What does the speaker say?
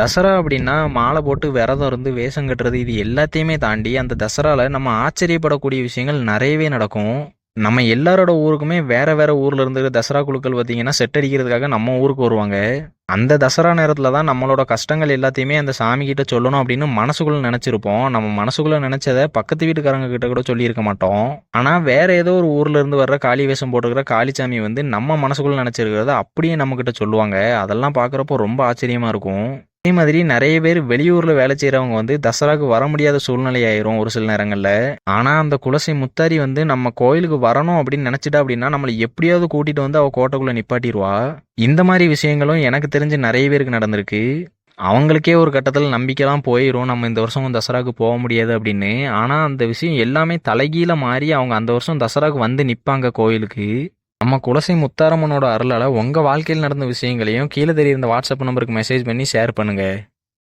தசரா அப்படின்னா மாலை போட்டு விரதம் இருந்து வேஷம் கட்டுறது இது எல்லாத்தையுமே தாண்டி அந்த தசராவில் நம்ம ஆச்சரியப்படக்கூடிய விஷயங்கள் நிறையவே நடக்கும். நம்ம எல்லாரோட ஊருக்குமே வேற வேற ஊர்ல இருந்து தசரா குழுக்கள் பார்த்தீங்கன்னா செட் அடிக்கிறதுக்காக நம்ம ஊருக்கு வருவாங்க. அந்த தசரா நேரத்துல தான் நம்மளோட கஷ்டங்கள் எல்லாத்தையுமே அந்த சாமி கிட்ட சொல்லணும் அப்படின்னு மனசுக்குள்ள நினைச்சிருப்போம். நம்ம மனசுக்குள்ள நினைச்சதை பக்கத்து வீட்டுக்காரங்க கிட்ட கூட சொல்லியிருக்க மாட்டோம். ஆனா வேற ஏதோ ஒரு ஊர்ல இருந்து வர்ற காளி வேஷம் போட்டுக்கிற காளிச்சாமி வந்து நம்ம மனசுக்குள்ள நினைச்சிருக்கிறத அப்படியே நம்ம கிட்ட சொல்லுவாங்க. அதெல்லாம் பார்க்குறப்போ ரொம்ப ஆச்சரியமா இருக்கும். அதே மாதிரி நிறைய பேர் வெளியூர்ல வேலை செய்யறவங்க வந்து தசராக்கு வர முடியாத சூழ்நிலை ஆயிரும் ஒரு சில நேரங்கள்ல. ஆனா அந்த குலசை முத்தாரி வந்து நம்ம கோயிலுக்கு வரணும் அப்படின்னு நினைச்சிட்டா அப்படின்னா நம்மளை எப்படியாவது கூட்டிட்டு வந்து அவ கோட்டைக்குள்ள நிப்பாட்டிடுவா இந்த மாதிரி விஷயங்களும் எனக்கு தெரிஞ்சு நிறைய பேருக்கு நடந்திருக்கு. அவங்களுக்கே ஒரு கட்டத்தில் நம்பிக்கைலாம் போயிடும் நம்ம இந்த வருஷம் தசராக்கு போக முடியாது அப்படின்னு. ஆனால் அந்த விஷயம் எல்லாமே தலைகீழ மாறி அவங்க அந்த வருஷம் தசராக்கு வந்து நிற்பாங்க கோயிலுக்கு. நம்ம குலசை முத்தாரம்மனோட அருளால் உங்கள் வாழ்க்கையில் நடந்த விஷயங்களையும் கீழே தெரியிருந்த இந்த வாட்ஸ்அப் நம்பருக்கு மெசேஜ் பண்ணி ஷேர் பண்ணுங்கள்